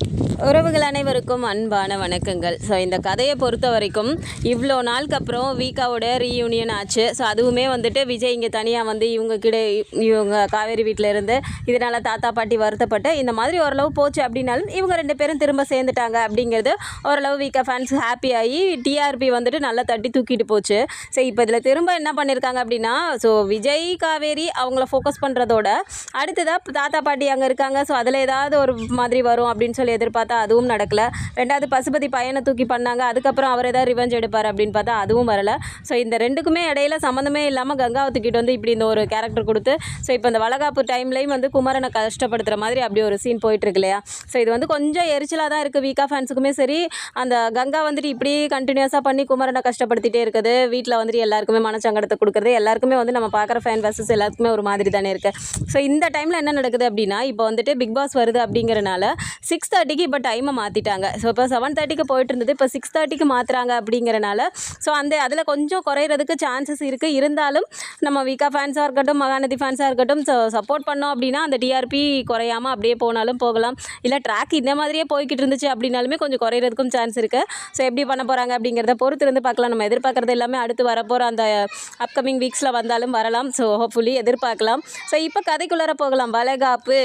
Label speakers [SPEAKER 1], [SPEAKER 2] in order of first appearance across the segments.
[SPEAKER 1] Thank you. உறவுகள் அனைவருக்கும் அன்பான வணக்கங்கள். ஸோ இந்த கதையை பொறுத்த வரைக்கும் இவ்வளோ நாளுக்கு அப்புறம் வீக்காவோட ரீயூனியன் ஆச்சு. ஸோ அதுவுமே வந்துட்டு விஜய் இங்கே தனியாக வந்து இவங்க கிட்ட இவங்க காவேரி வீட்டில் இருந்து இதனால் தாத்தா பாட்டி வருத்தப்பட்டு இந்த மாதிரி ஓரளவு போச்சு அப்படின்னாலும் இவங்க ரெண்டு பேரும் திரும்ப சேர்ந்துட்டாங்க அப்படிங்கிறது ஓரளவு வீக்கா ஃபேன்ஸ் ஹாப்பி ஆகி டிஆர்பி வந்துட்டு நல்லா தட்டி தூக்கிட்டு போச்சு. ஸோ இப்போ இதில் திரும்ப என்ன பண்ணியிருக்காங்க அப்படின்னா ஸோ விஜய் காவேரி அவங்கள ஃபோக்கஸ் பண்ணுறதோட அடுத்ததாக தாத்தா பாட்டி அங்கே இருக்காங்க. ஸோ அதில் ஏதாவது ஒரு மாதிரி வரும் அப்படின்னு சொல்லி எதிர்பார்த்து பார்த்தா அதுவும் நடக்கலை. ரெண்டாவது பசுபதி பையனை தூக்கி பண்ணாங்க. அதுக்கப்புறம் அவர் ஏதாவது ரிவெஞ்ச் எடுப்பார் அப்படின்னு பார்த்தா அதுவும் வரலை. ஸோ இந்த ரெண்டுக்குமே இடையில சம்மந்தமே இல்லாமல் கங்காவை தூக்கிட்டு வந்து இப்படி இந்த ஒரு கேரக்டர் கொடுத்து ஸோ இப்போ இந்த வளகாப்பு டைம்லையும் வந்து குமரனை கஷ்டப்படுத்துகிற மாதிரி அப்படி ஒரு சீன் போயிட்டு இருக்கு இல்லையா? ஸோ இது வந்து கொஞ்சம் எரிச்சலாக தான் இருக்குது வீக்கா ஃபேன்ஸுக்குமே சரி அந்த கங்கா வந்துட்டு இப்படி கண்டினியூஸாக பண்ணி குமரனை கஷ்டப்படுத்திட்டே இருக்குது. வீட்டில் வந்துட்டு எல்லாருக்குமே மனச்சங்கடத்தை கொடுக்குறது எல்லாருக்குமே வந்து நம்ம பார்க்குற ஃபேன் வர்சஸ் எல்லாருக்குமே ஒரு மாதிரி தானே இருக்குது ஸோ இந்த டைமில் என்ன நடக்குது அப்படின்னா இப்போ வந்துட்டு பிக் பாஸ் வருது அப்படிங்கிறனால சிக்ஸ் தேர்ட்டிக்கு இப்போ டைமை மாற்றிட்டாங்க ஸோ இப்போ செவன் தேர்ட்டிக்கு போயிட்டு இருந்தது. இப்போ சிக்ஸ் தேர்ட்டிக்கு மாற்றுறாங்க அப்படிங்கிறனால ஸோ அந்த அதில் கொஞ்சம் குறையிறதுக்கு சான்சஸ் இருக்குது இருந்தாலும் நம்ம வீக்கா ஃபேன்ஸாக இருக்கட்டும் மகாநதி ஃபேன்ஸாக இருக்கட்டும் ஸோ சப்போர்ட் பண்ணோம் அப்படின்னா அந்த டிஆர்பி குறையாமல் அப்படியே போனாலும் போகலாம். இல்லை ட்ராக் இந்த மாதிரியே போய்கிட்டு இருந்துச்சு அப்படின்னாலுமே கொஞ்சம் குறையிறதுக்கும் சான்ஸ் இருக்குது ஸோ எப்படி பண்ண போகிறாங்க அப்படிங்கிறத பொறுத்து இருந்து பார்க்கலாம். நம்ம எதிர்பார்க்குறது எல்லாமே அடுத்து வரப்போகிற அந்த அப்கமிங் வீக்ஸில் வந்தாலும் வரலாம். ஸோ ஹோப்ஃபுல்லி எதிர்பார்க்கலாம். ஸோ இப்போ கதைக்குள்ளார போகலாம். வளைகாப்பு.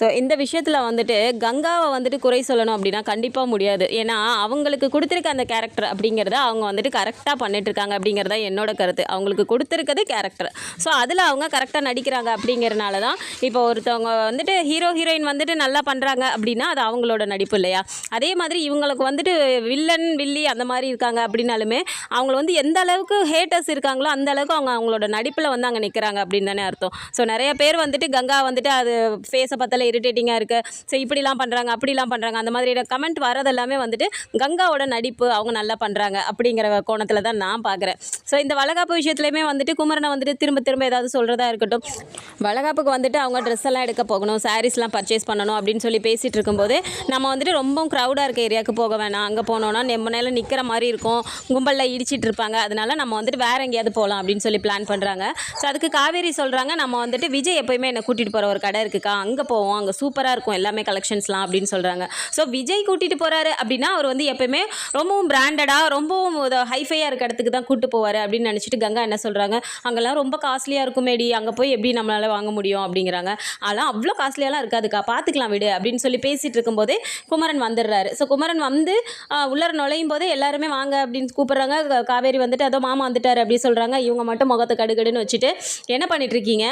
[SPEAKER 1] ஸோ இந்த விஷயத்தில் வந்துட்டு கங்காவை வந்துட்டு குறை சொல்லணும் அப்படின்னா கண்டிப்பாக முடியாது. ஏன்னா அவங்களுக்கு கொடுத்துருக்க அந்த கேரக்டர் அப்படிங்கிறத அவங்க வந்துட்டு கரெக்டாக பண்ணிட்டுருக்காங்க அப்படிங்கிறத என்னோட கருத்து. அவங்களுக்கு கொடுத்துருக்கது கேரக்டர் ஸோ அதில் அவங்க கரெக்டாக நடிக்கிறாங்க அப்படிங்கிறனால தான் இப்போ ஒருத்தவங்க வந்துட்டு ஹீரோ ஹீரோயின் வந்துட்டு நல்லா பண்ணுறாங்க அப்படின்னா அது அவங்களோட நடிப்பு இல்லையா? அதே மாதிரி இவங்களுக்கு வந்துட்டு வில்லன் வில்லி அந்த மாதிரி இருக்காங்க அப்படின்னாலுமே அவங்கள வந்து எந்த அளவுக்கு ஹேட்டர்ஸ் இருக்காங்களோ அந்த அளவுக்கு அவங்க அவங்களோட நடிப்பில் வந்து அங்கே நிற்கிறாங்க அப்படின்னு தானே அர்த்தம். ஸோ நிறைய பேர் வந்துட்டு கங்கா வந்துட்டு அது ஃபேஸை பார்த்தாலே இரிட்டேட்டிங்காக இருக்குது ஸோ இப்படிலாம் பண்ணுறாங்க அப்படிலாம் பண்ணுறாங்க அந்த மாதிரி கமெண்ட் வரதெல்லாமே வந்துட்டு கங்காவோட நடிப்பு அவங்க நல்லா பண்ணுறாங்க அப்படிங்கிற கோணத்தில் தான் நான் பார்க்குறேன் ஸோ இந்த வளகாப்பு விஷயத்துலையுமே வந்துட்டு குமரனை வந்துட்டு திரும்ப திரும்ப ஏதாவது சொல்கிறதா இருக்கட்டும். வளகாப்புக்கு வந்துட்டு அவங்க ட்ரெஸ் எல்லாம் எடுக்க போகணும் சாரீஸ்லாம் பர்ச்சேஸ் பண்ணணும் அப்படின்னு சொல்லி பேசிகிட்டு இருக்கும்போது நம்ம வந்துட்டு ரொம்ப க்ரௌடாக இருக்க ஏரியாவுக்கு போக வேணாம். அங்கே போனோன்னா நம்ம நேரம் நிற்கிற மாதிரி இருக்கும். கும்பலில் இடிச்சிட்டு இருப்பாங்க. அதனால நம்ம வந்துட்டு வேறு எங்கேயாவது போகலாம் அப்படின்னு சொல்லி பிளான் பண்ணுறாங்க ஸோ அதுக்கு காவேரி சொல்கிறாங்க நம்ம வந்துட்டு விஜய் எப்போயுமே என்னை கூட்டிகிட்டு போகிற ஒரு கடை இருக்குக்கா. அங்கே போவோம். அங்கே சூப்பராக இருக்கும் எல்லாமே கலெக்ஷன்ஸ்லாம் அப்படின்னு சொல்கிறாங்க ஸோ விஜய் கூட்டிகிட்டு போகிறாரு அப்படின்னா அவர் வந்து எப்பயுமே ரொம்பவும் பிராண்டடாக ரொம்பவும் ஹைஃபையாக இருக்க இடத்துக்கு தான் கூட்டு போவார் அப்படின்னு நினச்சிட்டு கங்கா என்ன சொல்கிறாங்க அங்கெல்லாம் ரொம்ப காஸ்ட்லியாக இருக்குமேடி அங்கே போய் எப்படி நம்மளால் வாங்க முடியும் அப்படிங்கிறாங்க. அதெல்லாம் அவ்வளோ காஸ்ட்லியாலாம் இருக்காதுக்கா பார்த்துக்கலாம் விடு அப்படின்னு சொல்லி பேசிகிட்டு இருக்கும்போதே குமரன் வந்துடுறாரு. ஸோ குமரன் வந்து உள்ளார நுழையும் போதே எல்லாருமே வாங்க அப்படின்னு கூப்பிட்றாங்க. காவேரி வந்துட்டு அதோ மாமா வந்துட்டார் அப்படி சொல்கிறாங்க இவங்க மட்டும் முகத்தை கடுகடுன்னு வச்சுட்டு என்ன பண்ணிட்டு இருக்கீங்க?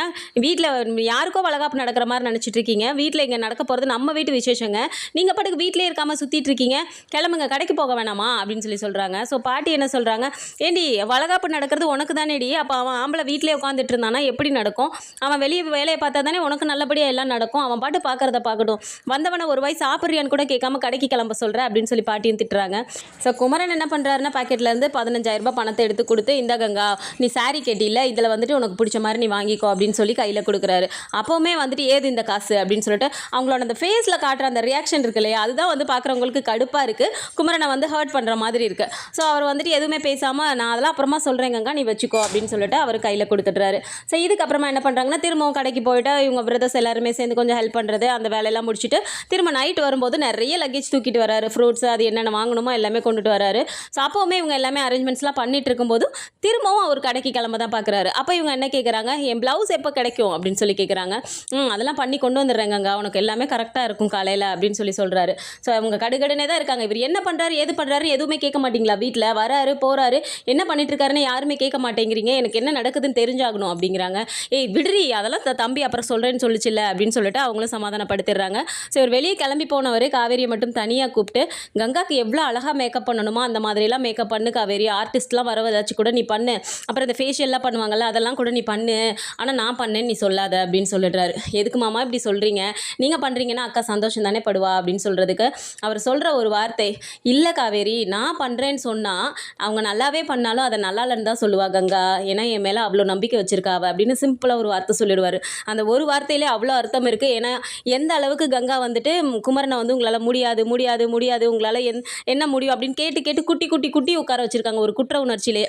[SPEAKER 1] வீட்டில் யாருக்கோ வளகாப்பு நடக்கிற மாதிரி நினச்சிட்டு இருக்கீங்க. வீட்டில் இங்கே நடக்க போகிறது நம்ம வீட்டு விசேஷங்க. நீங்கள் பாட்டுக்கு வீட்டிலே இருக்காமல் சுற்றிட்டு இருக்கீங்க. கிளம்புங்க கடைக்கு போக வேணாமா? அப்படின்னு சொல்லி சொல்கிறாங்க ஸோ பாட்டி என்ன சொல்கிறாங்க ஏண்டி வளகாப்பு நடக்கிறது உனக்கு தானேடி? அப்போ அவன் ஆம்பளை வீட்டிலே உட்காந்துட்டு இருந்தானா? எப்படி நடக்கும்? அவன் வெளியே வேலையை பார்த்தா தானே உனக்கு நல்லபடியாக எல்லாம் நடக்கும். அவன் பாட்டு பார்க்குறத பார்க்கட்டும் வந்தவனை ஒரு வாய் சாப்பிட்றியான்னு கூட கேட்காம கடைக்கு கிளம்ப சொல்கிற அப்படின்னு சொல்லி பாட்டியும் திட்டுறாங்க. ஸோ குமரன் என்ன பண்ணுறாருன்னா பாக்கெட்லேருந்து பதினஞ்சாயிரம் ரூபாய் பணத்தை எடுத்து கொடுத்து இந்த கங்கா நீ சாரி கேட்டியில் இதில் வந்துட்டு உனக்கு பிடிச்ச மாதிரி நீ வாங்கிக்கோ அப்படின்னு சொல்லி கையில் கொடுக்குறாரு. அப்போவுமே வந்துட்டு ஏது இந்த காசு? அப்படின்னு சொல்லிட்டு அவங்களோட அந்த ஃபேஸில் காட்டுற அந்த ரியாக்ஷன் இருக்கு இல்லையா? அதுதான் வந்து பார்க்குறவங்களுக்கு கடுப்பாக இருக்குது குமரனை வந்து ஹர்ட் பண்ணுற மாதிரி இருக்குது ஸோ அவர் வந்துட்டு எதுவுமே பேசாமல் நான் அதெல்லாம் அப்புறமா சொல்கிறேங்கக்கா நீ வச்சுக்கோ அப்படின்னு சொல்லிட்டு அவர் கையில் கொடுத்துட்றாரு. ஸோ இதுக்கப்புறமா என்ன பண்ணுறாங்கன்னா திரும்பவும் கடைக்கு போயிட்டு இவங்க பிரதர்ஸ் எல்லாருமே சேர்ந்து கொஞ்சம் ஹெல்ப் பண்ணுறது அந்த வேலையெல்லாம் முடிச்சுட்டு திரும்ப நைட் வரும்போது நிறைய லக்கேஜ் தூக்கிட்டு வராரு. ஃப்ரூட்ஸ் அது என்னென்ன வாங்கணுமோ எல்லாமே கொண்டுட்டு வராரு. ஸோ அப்போவுமே இவங்க எல்லாமே அரேஞ்ச்மெண்ட்ஸ்லாம் பண்ணிட்டு இருக்கும்போது திரும்பவும் அவர் கடைக்கு கிளம்ப தான் பார்க்குறாரு. அப்போ இவங்க என்ன கேட்குறாங்க என் ப்ளவுஸ் எப்போ கிடைக்கும்? அப்படின்னு சொல்லி கேட்குறாங்க ம் அதெல்லாம் பண்ணி கொண்டு வந்துடுறேங்கங்க உனக்கு எல்லாமே கரெக்டாக இருக்கும் காலையில் அப்படின்னு சொல்லி சொல்கிறாரு ஸோ அவங்க கடுகடுனே தான் இருக்காங்க. இவர் என்ன பண்ணுறாரு ஏது பண்ணுறாரு எதுவுமே கேட்க மாட்டீங்களா? வீட்டில் வராரு போகிறாரு என்ன பண்ணிட்டு இருக்காருன்னு யாருமே கேட்க மாட்டேங்கிறீங்க. எனக்கு என்ன நடக்குதுன்னு தெரிஞ்சாகணும் அப்படிங்கிறாங்க. ஏய் விடுறி அதெல்லாம் த- தம்பி அப்புறம் சொல்கிறேன்னு சொல்லிச்சுல்ல அப்படின்னு சொல்லிட்டு அவங்களும் சமாதானப்படுத்திடுறாங்க. ஸோ இவர் வெளியே கிளம்பி போனவர் காவேரியை மட்டும் தனியாக கூப்பிட்டு கங்காக்கு எவ்வளோ அழகாக மேக்கப் பண்ணணுமோ? அந்த மாதிரிலாம் மேக்கப் பண்ணு காவேரி. ஆர்டிஸ்ட்லாம் வர வதாச்சும் கூட நீ பண்ணு. அப்புறம் இந்த ஃபேஷியல்லாம் பண்ணுவாங்கல்ல அதெல்லாம் கூட நீ பண்ணு. ஆனால் நான் பண்ணேன்னு நீ சொல்லாத அப்படின்னு சொல்லிடுறாரு. எதுக்கு மாமா இப்படி சொல்கிறீங்க நீங்கள் பண்ணுறீங்கன்னா அக்கா சந்தோஷம் தானே படுவா அப்படின்னு சொல்கிறதுக்கு அவர் சொல்கிற ஒரு வார்த்தை இல்லை காவேரி நான் பண்ணுறேன்னு சொன்னால் அவங்க நல்லாவே பண்ணாலும் அதை நல்லா இல்லைன்னு தான் சொல்லுவா கங்கா. ஏன்னா என் மேலே அவ்வளோ நம்பிக்கை வச்சிருக்கா அவ அப்படின்னு சிம்பிளாக ஒரு வார்த்தை சொல்லிடுவார். அந்த ஒரு வார்த்தையிலே அவ்வளோ அர்த்தம் இருக்குது ஏன்னா எந்த அளவுக்கு கங்கா வந்துட்டு குமரனை வந்து உங்களால் முடியாது முடியாது முடியாது உங்களால் என் என்ன முடியும் அப்படின்னு கேட்டு கேட்டு குட்டி குட்டி குட்டி உட்கார வச்சுருக்காங்க ஒரு குற்ற உணர்ச்சியிலே.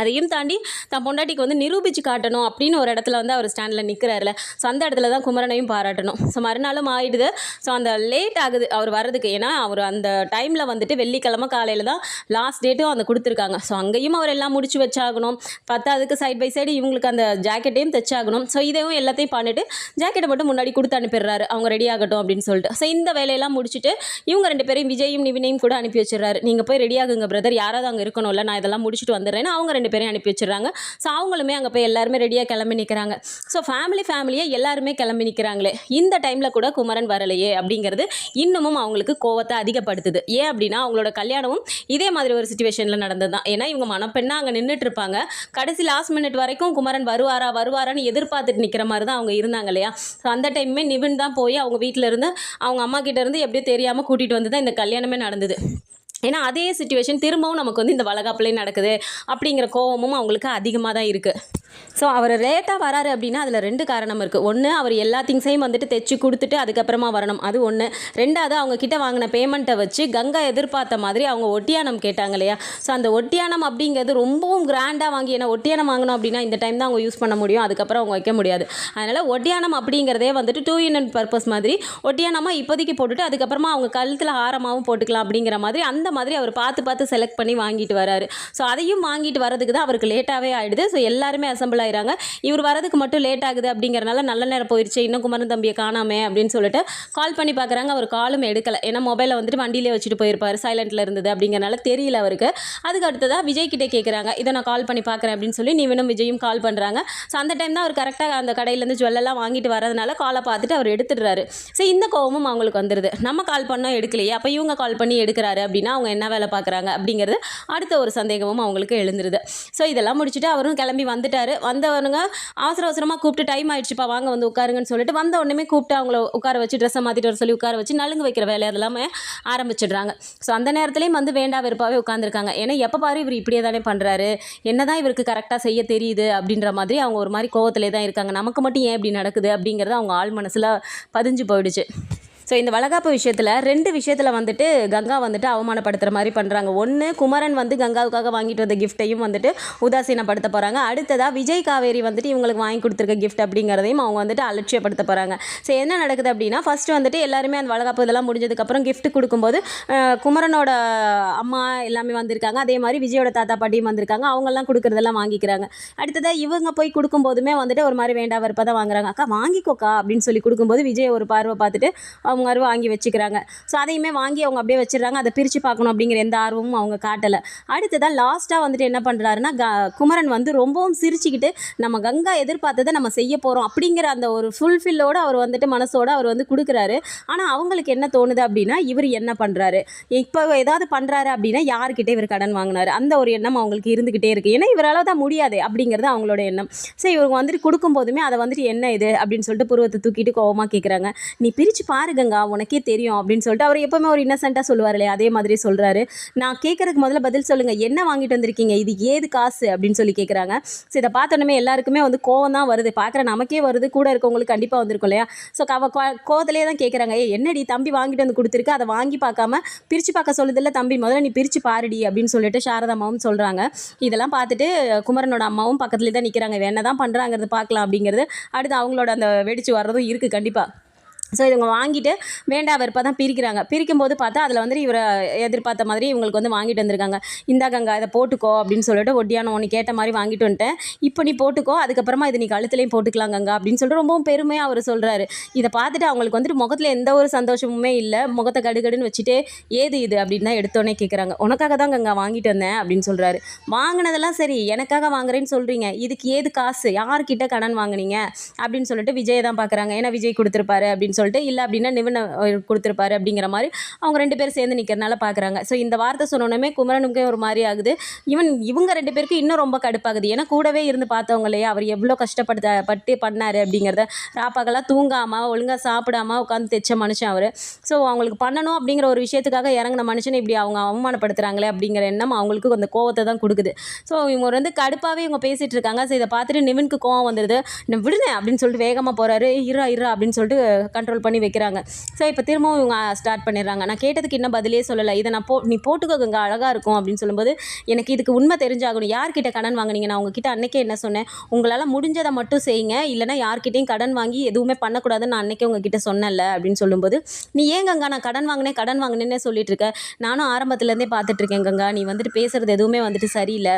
[SPEAKER 1] அதையும் தாண்டி தன் பொண்டாட்டிக்கு வந்து நிரூபித்து காட்டணும் அப்படின்னு ஒரு இடத்துல வந்து அவர் ஸ்டாண்டில் நிற்கிறாருல ஸோ அந்த இடத்துல தான் குமரனையும் பாராட்டணும். ஸோ மறுநாளும் ஆயிடுது. ஸோ அந்த லேட் ஆகுது அவர் வர்றதுக்கு. ஏன்னா அவர் அந்த டைமில் வந்துட்டு வெள்ளிக்கிழமை காலையில் தான் லாஸ்ட் டேட்டும் அந்த கொடுத்துருக்காங்க. ஸோ அங்கேயும் அவர் எல்லாம் முடிச்சு வச்சாகணும். பத்தாவதுக்கு சைட் பை சைடு இவங்களுக்கு அந்த ஜாக்கெட்டையும் தைச்சாகணும். ஸோ இதையும் எல்லாத்தையும் பண்ணிட்டு ஜாக்கெட்டை மட்டும் முன்னாடி கொடுத்து அனுப்பிடுறாரு. அவங்க ரெடி ஆகட்டும் அப்படின்னு சொல்லிட்டு. ஸோ இந்த வேலையெல்லாம் முடிச்சுட்டு இவங்க ரெண்டு பேரையும் விஜயும் நிவினையும் கூட அனுப்பி வச்சிடறாரு. நீங்கள் போய் ரெடி ஆகுங்க பிரதர் யாராவது அங்கே இருக்கணும்ல. நான் இதெல்லாம் முடிச்சுட்டு வந்துடுறேன்னு அவங்க ரெண்டு ரெண்டு பேரையும் அனுப்பி வச்சிடுறாங்க. ஸோ அவங்களுமே அங்கே போய் எல்லாருமே ரெடியாக கிளம்பி நிற்கிறாங்க ஸோ ஃபேமிலி ஃபேமிலியாக எல்லாருமே கிளம்பி நிற்கிறாங்களே இந்த டைமில் கூட குமரன் வரலையே அப்படிங்கிறது இன்னமும் அவங்களுக்கு கோவத்தை அதிகப்படுத்துது. ஏன் அப்படின்னா அவங்களோட கல்யாணமும் இதே மாதிரி ஒரு சுச்சுவேஷனில் நடந்தது தான் ஏன்னா இவங்க மனப்பெண்ணாக அங்கே நின்றுட்டு இருப்பாங்க. கடைசி லாஸ்ட் மினிட் வரைக்கும் குமரன் வருவாரா வருவாரான்னு எதிர்பார்த்துட்டு நிற்கிற மாதிரி தான் அவங்க இருந்தாங்க இல்லையா? ஸோ அந்த டைமே நிவின் தான் போய் அவங்க வீட்டில் இருந்து அவங்க அம்மா கிட்டேருந்து எப்படியோ தெரியாமல் கூட்டிகிட்டு வந்து தான் இந்த கல்யாணமே நடந்தது. ஏன்னா அதே சுச்சுவேஷன் திரும்பவும் நமக்கு வந்து இந்த வளகாப்பிலே நடக்குது அப்படிங்கிற கோவமும் அவங்களுக்கு அதிகமாக தான் இருக்குது ஸோ அவர் லேட்டாக வராரு அப்படின்னா அதில் ரெண்டு காரணம் இருக்குது ஒன்று அவர் எல்லா திங்ஸையும் வந்துட்டு தைச்சி கொடுத்துட்டு அதுக்கப்புறமா வரணும். அது ஒன்று ரெண்டாவது அவங்க கிட்ட வாங்கின பேமெண்ட்டை வச்சு கங்கா எதிர்பார்த்த மாதிரி அவங்க ஒட்டியானம் கேட்டாங்க இல்லையா? ஸோ அந்த ஒட்டியானம் அப்படிங்கிறது ரொம்பவும் கிராண்டாக வாங்கி ஏன்னா ஒட்டியானம் வாங்கணும் அப்படின்னா இந்த டைம் தான் அவங்க யூஸ் பண்ண முடியும். அதுக்கப்புறம் அவங்க வைக்க முடியாது. அதனால் ஒட்டியானம் அப்படிங்கிறதே வந்துட்டு டூ இன் அண்ட் பர்பஸ் மாதிரி ஒட்டியானமாக இப்போதைக்கு போட்டுட்டு அதுக்கப்புறமா அவங்க கழுத்தில் ஆரமாகவும் போட்டுக்கலாம் அப்படிங்கிற மாதிரி அந்த மாதிரி அவர் பார்த்து பார்த்து செலக்ட் பண்ணி வாங்கிட்டு வராரு. ஸோ அதையும் வாங்கிட்டு வரதுக்கு தான் அவருக்கு லேட்டாகவே ஆயிடுது. ஸோ எல்லாருமே அசம்பிள் ஆகிறாங்க இவர் வரதுக்கு மட்டும் லேட் ஆகுது அப்படிங்கிறனால நல்ல நேரம் போயிடுச்சு இன்னும் குமரன் தம்பியை காணாமே அப்படின்னு சொல்லிட்டு கால் பண்ணி பார்க்குறாங்க அவர் காலும் எடுக்கலை. ஏன்னா மொபைலை வந்துட்டு வண்டியிலே வச்சுட்டு போயிருப்பார். சைலண்ட்டில் இருந்தது அப்படிங்கிறனால தெரியல அவருக்கு. அதுக்கு அடுத்ததாக விஜய் கிட்டே கேட்குறாங்க இதை நான் கால் பண்ணி பார்க்குறேன் அப்படின்னு சொல்லி நீவனும் விஜயும் கால் பண்ணுறாங்க ஸோ அந்த டைம் தான் அவர் கரெக்டாக அந்த கடையிலேருந்து ஜுவல்லெல்லாம் வாங்கிட்டு வரதுனால காலை பார்த்துட்டு அவர் எடுத்துடுறாரு. ஸோ இந்த கோவமும் அவங்களுக்கு வந்துடுது நம்ம கால் பண்ணோம் எடுக்கலையே. அப்போ இவங்க கால் பண்ணி எடுக்கிறாரு அப்படின்னா அவங்க என்ன வேலை பார்க்குறாங்க அப்படிங்கிறது அடுத்த ஒரு சந்தேகமும் அவங்களுக்கு எழுந்துருது. ஸோ இதெல்லாம் முடிச்சுட்டு அவரும் கிளம்பி வந்துட்டாரு. வந்தவனுங்க அவசர அவசரமாக கூப்பிட்டு டைம் ஆயிடுச்சுப்பா வாங்க வந்து உட்காருங்கன்னு சொல்லிட்டு வந்த உடனே கூப்பிட்டு அவங்கள உட்கார வச்சு ட்ரெஸ்ஸை மாற்றிட்டு வர சொல்லி உட்கார வச்சு நலுங்கு வைக்கிற வேலை அதெல்லாமே ஆரம்பிச்சிடுறாங்க. ஸோ அந்த நேரத்துலையும் வந்து வேண்டா வெறுப்பாகவே உட்காந்துருக்காங்க ஏன்னா எப்போ பாரு இவர் இப்படியே தானே பண்ணுறாரு என்னதான் இவருக்கு கரெக்டாக செய்ய தெரியுது அப்படின்ற மாதிரி அவங்க ஒரு மாதிரி கோவத்திலே தான் இருக்காங்க. நமக்கு மட்டும் ஏன் இப்படி நடக்குது அப்படிங்கிறது அவங்க ஆள் மனசில் பதிஞ்சு போயிடுச்சு. ஸோ இந்த வளகாப்பு விஷயத்தில் ரெண்டு விஷயத்தில் வந்துட்டு கங்கா வந்துட்டு அவமானப்படுத்துகிற மாதிரி பண்ணுறாங்க ஒன்று குமரன் வந்து கங்காவுக்காக வாங்கிட்டு வந்த கிஃப்ட்டையும் வந்துட்டு உதாசீனப்படுத்த போகிறாங்க அடுத்ததாக விஜய் காவேரி வந்துட்டு இவங்களுக்கு வாங்கி கொடுத்துருக்க கிஃப்ட் அப்படிங்கிறதையும் அவங்க வந்துட்டு அலட்சியப்படுத்த போகிறாங்க ஸோ என்ன நடக்குது அப்படின்னா ஃபஸ்ட்டு வந்துட்டு எல்லாருமே அந்த வளகாப்பு இதெல்லாம் முடிஞ்சதுக்கப்புறம் கிஃப்ட் கொடுக்கும்போது குமரனோட அம்மா எல்லாமே வந்திருக்காங்க. அதே மாதிரி விஜயோட தாத்தா பாட்டியும் வந்திருக்காங்க. அவங்கெல்லாம் கொடுக்குறதெல்லாம் வாங்கிக்கிறாங்க. அடுத்ததாக இவங்க போய் கொடுக்கும்போதுமே வந்துட்டு ஒரு மாதிரி வேண்டாம் வெறுப்பாக தான் வாங்குறாங்க. அக்கா வாங்கிக்கோக்கா அப்படின்னு சொல்லி கொடுக்கும்போது விஜய் ஒரு பார்வை பார்த்துட்டு அவங்க அருவா வாங்கி வச்சுக்கிறாங்க. ஸோ அதையுமே வாங்கி அவங்க அப்படியே வச்சிடுறாங்க. அதை பிரித்து பார்க்கணும் அப்படிங்கிற எந்த ஆர்வமும் அவங்க காட்டலை. அடுத்ததாக லாஸ்ட்டாக வந்துட்டு என்ன பண்ணுறாருன்னா க குமரன் வந்து ரொம்பவும் சிரிச்சுக்கிட்டு நம்ம கங்கா எதிர்பார்த்ததை நம்ம செய்ய போகிறோம் அப்படிங்கிற அந்த ஒரு ஃபுல்ஃபில்லோடு அவர் வந்துட்டு மனசோட அவர் வந்து கொடுக்குறாரு. ஆனால் அவங்களுக்கு என்ன தோணுது அப்படின்னா இவர் என்ன பண்ணுறாரு இப்போ ஏதாவது பண்ணுறாரு அப்படின்னா யார்கிட்ட இவர் கடன் வாங்கினாரு? அந்த ஒரு எண்ணம் அவங்களுக்கு இருந்துக்கிட்டே இருக்குது ஏன்னா இவரால் தான் முடியாது அப்படிங்கிறது அவங்களோட எண்ணம். சரி இவங்க வந்துட்டு கொடுக்கும்போதுமே அதை வந்துட்டு என்ன இது? அப்படின்னு சொல்லிட்டு புருவத்தை தூக்கிட்டு கோவமாக கேட்குறாங்க நீ பிரித்து பாருங்க கங்கா உனக்கே தெரியும் அப்படின்னு சொல்லிட்டு அவர் எப்போவுமே ஒரு இன்னசென்ட்டாக சொல்லுவார் இல்லையா அதே மாதிரி சொல்கிறாரு நான் கேட்குறதுக்கு முதல்ல பதில் சொல்லுங்கள் என்ன வாங்கிட்டு வந்திருக்கீங்க? இது ஏது காசு? அப்படின்னு சொல்லி கேட்குறாங்க. ஸோ இதை பார்த்தோன்னே எல்லாருக்குமே வந்து கோவம் தான் வருது. பார்க்குற நமக்கே வருது. கூட இருக்கவங்களுக்கு கண்டிப்பாக வந்திருக்கும் இல்லையா? ஸோ அவ கோவத்திலே தான் கேட்குறாங்க. ஏ என்னடி தம்பி வாங்கிட்டு வந்து கொடுத்துருக்கு? அதை வாங்கி பார்க்காம பிரித்து பார்க்க சொல்லுதில்ல தம்பி. முதல்ல நீ பிரித்து பாருடி அப்படின்னு சொல்லிட்டு சாரதாமாவும் சொல்கிறாங்க இதெல்லாம் பார்த்துட்டு குமரனோட அம்மாவும் பக்கத்துலேயே தான் நிற்கிறாங்க என்ன தான் பண்ணுறாங்கிறது பார்க்கலாம் அப்படிங்கிறது. அடுத்து அவங்களோட அந்த வெடிச்சு வர்றதும் இருக்குது கண்டிப்பாக ஸோ இவங்க வாங்கிட்டு வேண்டாம் வெறுப்பாக தான் பிரிக்கிறாங்க. பிரிக்கும்போது பார்த்தா அதில் வந்துட்டு இவரை எதிர்பார்த்த மாதிரி இவங்களுக்கு வந்து வாங்கிட்டு வந்திருக்காங்க. இந்தா கங்கா இதை போட்டுக்கோ அப்படின்னு சொல்லிட்டு ஒட்டியானம் உனக்கு கேட்ட மாதிரி வாங்கிட்டு வந்துட்டேன். இப்போ நீ போட்டுக்கோ அதுக்கப்புறமா இது நீ கழுத்துலையும் போட்டுக்கலாம் கங்கா அப்படின்னு சொல்லிட்டு ரொம்பவும் பெருமையாக அவர் சொல்கிறாரு இதை பார்த்துட்டு அவங்களுக்கு வந்துட்டு முகத்தில் எந்த ஒரு சந்தோஷமுமே இல்லை. முகத்தை கடுகடுன்னு வச்சுட்டு ஏது இது? அப்படின்னு தான் எடுத்தோன்னே கேட்குறாங்க உனக்காக தான் கங்கா வாங்கிட்டு வந்தேன் அப்படின்னு சொல்கிறாரு வாங்கினதெல்லாம் சரி எனக்காக வாங்குறேன்னு சொல்கிறீங்க இதுக்கு ஏது காசு? யார்கிட்ட கடன் வாங்குனீங்க? அப்படின்னு சொல்லிட்டு விஜய் தான் பார்க்குறாங்க ஏன்னா விஜய் கொடுத்துருப்பாரு அப்படின்னு சொல்லிட்டு இல்லை அப்படின்னா நிவன் கொடுத்துருப்பாரு அப்படிங்கிற மாதிரி அவங்க ரெண்டு பேரும் சேர்ந்து நிற்கிறனால பார்க்குறாங்க ஸோ இந்த வார்த்தை சொன்னோன்னே குமரனுக்கே ஒரு மாதிரி ஆகுது. ஈவன் இவங்க ரெண்டு பேருக்கு இன்னும் ரொம்ப கடுப்பாகுது. ஏன்னா கூடவே இருந்து பார்த்தவங்க இல்லையா அவர் எவ்வளோ கஷ்டப்படுத்த பட்டு பண்ணார் அப்படிங்கிறத ராப்பாக்கெல்லாம் தூங்காமல் ஒழுங்காக சாப்பிடாம உட்காந்து தைச்ச மனுஷன் அவர். ஸோ அவங்களுக்கு பண்ணணும் அப்படிங்கிற ஒரு விஷயத்துக்காக இறங்கின மனுஷனை இப்படி அவங்க அவமானப்படுத்துகிறாங்களே அப்படிங்கிற எண்ணம் அவங்களுக்கு அந்த கோவத்தை தான் கொடுக்குது. ஸோ இவங்க வந்து கடுப்பாகவே இவங்க பேசிகிட்டு இருக்காங்க. ஸோ இதை பார்த்துட்டு நிவினுக்கு கோவம் வந்துடுது நான் விடுனேன் அப்படின்னு சொல்லிட்டு வேகமாக போகிறாரு இரா இரா அப்படின்னு சொல்லிட்டு கண்ட்ரோல் கண்ட்ரோல் பண்ணி வைக்கிறாங்க. ஸோ இப்போ திரும்பவும் இவங்க ஸ்டார்ட் பண்ணிடுறாங்க. நான் கேட்டதுக்கு இன்னும் பதிலே சொல்லலை. இதை நான் போ நீ போட்டுக்கோங்க அழகாக இருக்கும் அப்படின்னு சொல்லும்போது எனக்கு இதுக்கு உண்மை தெரிஞ்சாகணும். யார்கிட்ட கடன் வாங்குனீங்க? நான் உங்ககிட்ட அன்னைக்கே என்ன சொன்னேன்? உங்களால் முடிஞ்சதை மட்டும் செய்யுங்க. இல்லைனா யார்கிட்டையும் கடன் வாங்கி எதுவுமே பண்ணக்கூடாதுன்னு நான் அன்றைக்கே உங்ககிட்ட சொன்னேன்ல அப்படின்னு சொல்லும்போது நீ ஏன் கங்கா நான் கடன் வாங்கினேன் கடன் வாங்கினேன்னே சொல்லிட்டு இருக்க? நானும் ஆரம்பத்துலேருந்தே பார்த்துட்டு இருக்கேன் கங்கா. நீ வந்துட்டு பேசுறது எதுவுமே வந்துட்டு சரியில்லை.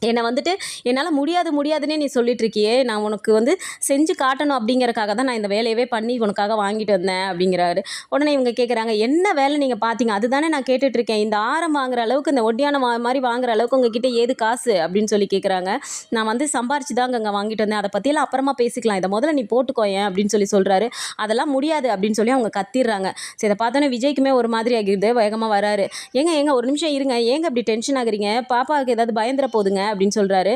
[SPEAKER 1] என்னை வந்துட்டு என்னால் முடியாது முடியாதுன்னே நீ சொல்லிட்டு இருக்கியே நான் உனக்கு வந்து செஞ்சு காட்டணும் அப்படிங்கறக்காக தான் நான் இந்த வேலையவே பண்ணி உனக்காக வாங்கிட்டு வந்தேன் அப்படிங்கிறாரு. உடனே இவங்க கேட்குறாங்க என்ன வேலை நீங்கள் பார்த்தீங்க அதுதானே நான் கேட்டுட்ருக்கேன் இந்த ஆரம் வாங்குற அளவுக்கு இந்த ஒட்டியான வா மாதிரி வாங்குற அளவுக்கு உங்ககிட்ட ஏது காசு? அப்படின்னு சொல்லி கேட்குறாங்க நான் வந்து சம்பாரிச்சு தாங்க அங்கே வாங்கிட்டு வந்தேன். அதை பற்றியெல்லாம் அப்புறமா பேசிக்கலாம். இதை முதல்ல நீ போட்டுக்கோயேன் அப்படின்னு சொல்லி சொல்கிறாரு அதெல்லாம் முடியாது அப்படின்னு சொல்லி அவங்க கத்திடுறாங்க. சரி இதை பார்த்தோன்னே விஜய்க்குமே ஒரு மாதிரி ஆகிடுது. வேகமாக வராரு. ஏங்க ஏங்க ஒரு நிமிஷம் இருங்க. ஏங்க இப்படி டென்ஷன் ஆகுறீங்க? பாப்பாவுக்கு ஏதாவது பயந்துட போதுங்க. அப்படின்னு சொல்கிறாரு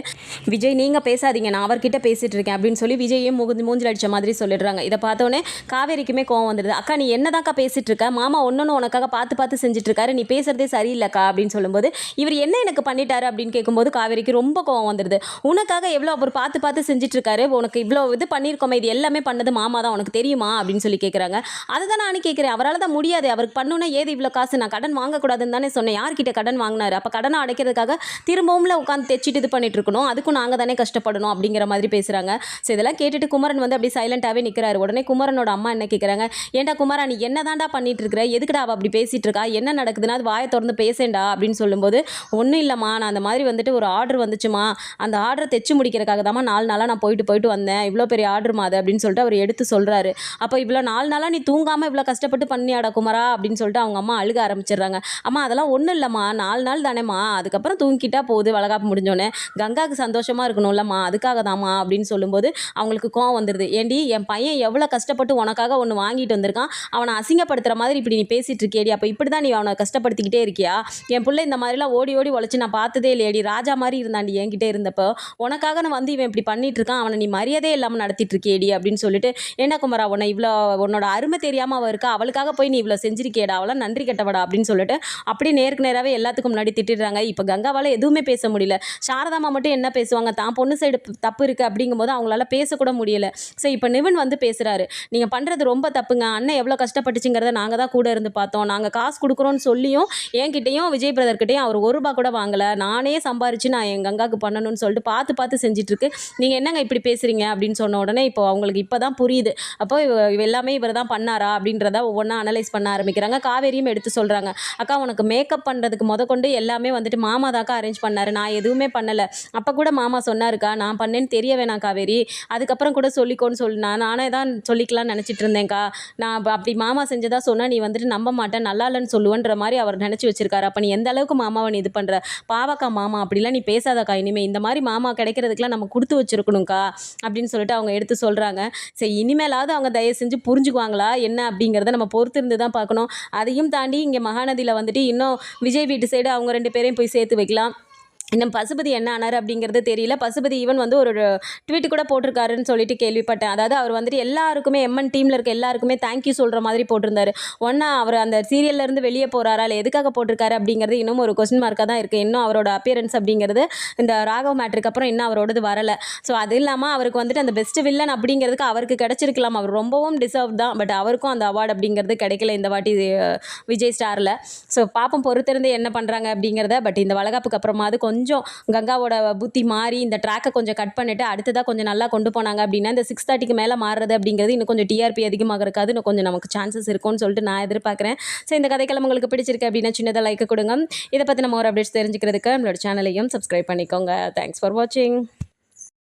[SPEAKER 1] விஜய் நீங்கள் பேசாதீங்க நான் அவர்கிட்ட பேசிகிட்டு இருக்கேன் அப்படின்னு சொல்லி விஜயும் முகுந்து மூஞ்சில் அடித்த மாதிரி சொல்லிடுறாங்க. இதை பார்த்தோன்னே காவேரிக்குமே கோவம் வந்துடுது. அக்கா நீ என்னதாக்கா பேசிகிட்டு இருக்க? மாமா ஒன்று உனக்காக பார்த்து பார்த்து செஞ்சுட்டு இருக்காரு. நீ பேசுறதே சரியில்லைக்கா? அப்படின்னு சொல்லும்போது இவர் என்ன எனக்கு பண்ணிட்டாரு? அப்படின்னு கேட்கும்போது காவேரிக்கு ரொம்ப கோவம் வந்துடுது. உனக்காக எவ்வளோ அவர் பார்த்து பார்த்து செஞ்சுட்டு இருக்காரு? உனக்கு இவ்வளோ இது பண்ணியிருக்கோமே. இது எல்லாமே பண்ணது மாமா தான். உனக்கு தெரியுமா? அப்படின்னு சொல்லி கேட்குறாங்க. அதை தான் நானும் கேட்குறேன். அவரால் தான் முடியாது. அவருக்கு பண்ணுன்னா ஏது இவ்வளோ காசு? நான் கடன் வாங்கக்கூடாதுன்னு தானே சொன்னேன். யார்கிட்ட கடன் வாங்கினாரு? அப்போ கடனை அடைக்கிறதுக்காக திரும்பவும்ல உட்காந்து தைச்சிட்டு இது பண்ணிட்டு இருக்கணும். அதுக்கும் நாங்கள் தானே கஷ்டப்படணும் அப்படிங்கிற மாதிரி பேசுகிறாங்க ஸோ இதெல்லாம் கேட்டுட்டு குமரன் வந்து அப்படி சைலண்ட்டாகவே நிற்கிறாரு உடனே குமரனோட அம்மா என்ன கேட்குறாங்க ஏன்டா குமாரா நீ என்ன தாண்டா பண்ணிட்டு இருக்கிற? எதுக்குடா அவள் அப்படி பேசிட்டு இருக்கா? என்ன நடக்குதுன்னா அது வாயை திறந்து பேசேண்டா அப்படின்னு சொல்லும்போது ஒன்றும் இல்லைம்மா. நான் அந்த மாதிரி வந்துட்டு ஒரு ஆர்டர் வந்துச்சுமா? அந்த ஆர்டரை தைச்சு முடிக்கிறதுக்காக தாம்மா நாலு நாளாக நான் போயிட்டு போயிட்டு வந்தேன். இவ்வளோ பெரிய ஆர்டர்மா அது? அப்படின்னு சொல்லிட்டு அவர் எடுத்து சொல்கிறாரு அப்போ இவ்வளோ நாலு நாளாக நீ தூங்காமல் இவ்வளோ கஷ்டப்பட்டு பண்ணியாடா குமாரா அப்படின்னு சொல்லிட்டு அவங்க அம்மா அழுக ஆரம்பிச்சிடுறாங்க. அம்மா அதெல்லாம் ஒன்றும் இல்லைம்மா. நாலு நாள் தானேம்மா. அதுக்கப்புறம் தூங்கிட்டா போகுது. வளகாப்பு முடிஞ்சோடனே கங்காவுக்கு சந்தோஷமாக இருக்கணும்லம்மா அதுக்காக தாம்மா அப்படின்னு சொல்லும்போது அவங்களுக்கு கோவம் வந்துடுது ஏண்டி என் பையன் எவ்வளோ கஷ்டப்பட்டு உனக்காக ஒன்று வாங்கிட்டு வந்திருக்கான். அவனை அசிங்கப்படுத்துகிற மாதிரி இப்படி நீ பேசிட்டு இருக்கேடி அப்போ இப்படி தான் நீ அவனை கஷ்டப்படுத்திக்கிட்டே இருக்கியா? என் பிள்ளை இந்த மாதிரிலாம் ஓடி ஓடி உழைச்சி நான் பார்த்ததே இல்லையடி. ராஜா மாதிரி இருந்தாண்டி என்கிட்ட இருந்தப்போ. உனக்காக நான் வந்து இவன் இப்படி பண்ணிட்டு இருக்கான். அவனை நீ மரியாதையே இல்லாமல் நடத்திட்டு இருக்கேடி அப்படின்னு சொல்லிட்டு என்ன குமரா உன்னை இவ்வளோ உன்னோட அருமை தெரியாமல் அவள் இருக்கா? அவளுக்காக போய் நீ இவ்வளோ செஞ்சிருக்கேடா அவளாம் நன்றி கெட்டவடா அப்படின்னு சொல்லிட்டு அப்படி நேருக்கு நேராகவே எல்லாத்துக்கும் முன்னாடி திட்டிடுறாங்க. இப்போ கங்காவால் எதுவுமே பேச முடியல. சாரதாமா மட்டும் என்ன பேசுவாங்க? தான் பொண்ணு சைடு தப்பு இருக்குது அப்படிங்கும்போது அவங்களால பேசக்கூட முடியல. ஸோ இப்போ நிவன் வந்து பேசுகிறாரு நீங்கள் பண்ணுறது ரொம்ப தப்புங்க. அண்ணன் எவ்வளோ கஷ்டப்பட்டுச்சுங்கிறத நாங்கள் தான் கூட இருந்து பார்த்தோம். நாங்கள் காசு கொடுக்குறோன்னு சொல்லியும் என்கிட்டையும் விஜய் பிரதர்கிட்டையும் அவர் ஒரு ரூபா கூட வாங்கலை. நானே சம்பாரிச்சு நான் எங்கள் கங்காவுக்கு பண்ணணும்னு சொல்லிட்டு பார்த்து பார்த்து செஞ்சிட்ருக்கு. நீங்கள் என்னங்க இப்படி பேசுகிறீங்க அப்படின்னு சொன்ன உடனே இப்போ அவங்களுக்கு இப்போ தான் புரியுது. அப்போ இவ- இவ எல்லாமே இவர் தான் பண்ணாரா அப்படின்றத ஒவ்வொன்றா அனலைஸ் பண்ண ஆரம்பிக்கிறாங்க. காவேரியும் எடுத்து சொல்கிறாங்க அக்கா உனக்கு மேக்கப் பண்ணுறதுக்கு முத கொண்டு எல்லாமே வந்துட்டு மாமா தாக்கா அரேஞ்ச் பண்ணாரு. நான் எதுவுமே பண்ணலை. அப்போ கூட மாமா சொன்னாருக்கா நான் பண்ணேன்னு தெரிய வேணாம் காவேரி. அதுக்கப்புறம் கூட சொல்லிக்கோன்னு சொல்லி நான் நானே தான் சொல்லிக்கலாம்னு நினச்சிட்டு இருந்தேன்க்கா. நான் அப்படி மாமா செஞ்சதாக சொன்னால் நீ வந்துட்டு நம்ப மாட்டேன் நல்லா இல்லைன்னு சொல்லுவேன்ற மாதிரி அவர் நினச்சி வச்சிருக்காரு. அப்போ நீ எந்த அளவுக்கு மாமாவை நீ இது பண்ணுற பாவக்கா மாமா அப்படிலாம் நீ பேசாதக்கா. இனிமே இந்த மாதிரி மாமா கிடைக்கிறதுக்குலாம் நம்ம கொடுத்து வச்சிருக்கணும்க்கா அப்படின்னு சொல்லிட்டு அவங்க எடுத்து சொல்கிறாங்க சரி இனிமேலாவது அவங்க தயவு செஞ்சு புரிஞ்சுக்குவாங்களா? என்ன அப்படிங்கிறத நம்ம பொறுத்து இருந்து தான் பார்க்கணும். அதையும் தாண்டி இங்கே மகாநதியில் வந்துட்டு இன்னும் விஜய் வீட்டு சைடு அவங்க ரெண்டு பேரையும் போய் சேர்த்து வைக்கலாம். இன்னும் பசுபதி என்ன ஆனார் அப்படிங்கிறது தெரியல. பசுபதி ஈவன் வந்து ஒரு ட்வீட் கூட போட்டிருக்காருன்னு சொல்லிட்டு கேள்விப்பட்டேன். அதாவது அவர் வந்துட்டு எல்லாருக்குமே எம்என் டீமில் இருக்க எல்லாருக்குமே தேங்க்யூ சொல்கிற மாதிரி போட்டிருந்தாரு. ஒன்றா அவர் அந்த சீரியல்லேருந்து வெளியே போகிறாரா இல்லை எதுக்காக போட்டிருக்காரு அப்படிங்கிறது இன்னும் ஒரு கொஸ்டின் மார்க்காக தான் இருக்குது இன்னும் அவரோட அப்பியரன்ஸ் அப்படிங்கிறது இந்த ராகவ் மேட்ருக்கு அப்புறம் இன்னும் அவரோடது வரலை. ஸோ அது இல்லாமல் அவருக்கு வந்துட்டு அந்த பெஸ்ட் வில்லன் அப்படிங்கிறதுக்கு அவருக்கு கிடச்சிருக்கலாம். அவர் ரொம்பவும் டிசர்வ் தான். பட் அவருக்கும் அந்த அவார்டு அப்படிங்கிறது கிடைக்கல இந்த வாட்டி விஜய் ஸ்டாரில் ஸோ பாப்பம் பொறுத்திருந்து என்ன பண்ணுறாங்க அப்படிங்கிறத. பட் இந்த வளகாப்புக்கு அப்புறமாவது கொஞ்சம் கொஞ்சம் கங்காவோட புத்தி மாறி இந்த ட்ராக்கை கொஞ்சம் கட் பண்ணிட்டு அடுத்ததாக கொஞ்சம் நல்லா கொண்டு போனாங்க அப்படின்னா இந்த சிக்ஸ் தேர்ட்டிக்கு மேலே மாறுறது அப்படிங்கிறது இன்னும் கொஞ்சம் டிஆர்பி அதிகமாக இருக்காது. இன்னும் கொஞ்சம் நமக்கு சான்சஸ் இருக்கும்னு சொல்லிட்டு நான் எதிர்பார்க்குறேன். ஸோ இந்த கதைக்கெல்லாம் உங்களுக்கு பிடிச்சிருக்கு அப்படின்னா சின்னதாக லைக் கொடுங்க. இதை பற்றி நம்ம ஒரு அப்டேட்ஸ் தெரிஞ்சுக்கிறதுக்கு நம்மளோட சேனலையும் சப்ஸ்கிரைப் பண்ணிக்கோங்க. தேங்க்ஸ் ஃபார் வாட்சிங்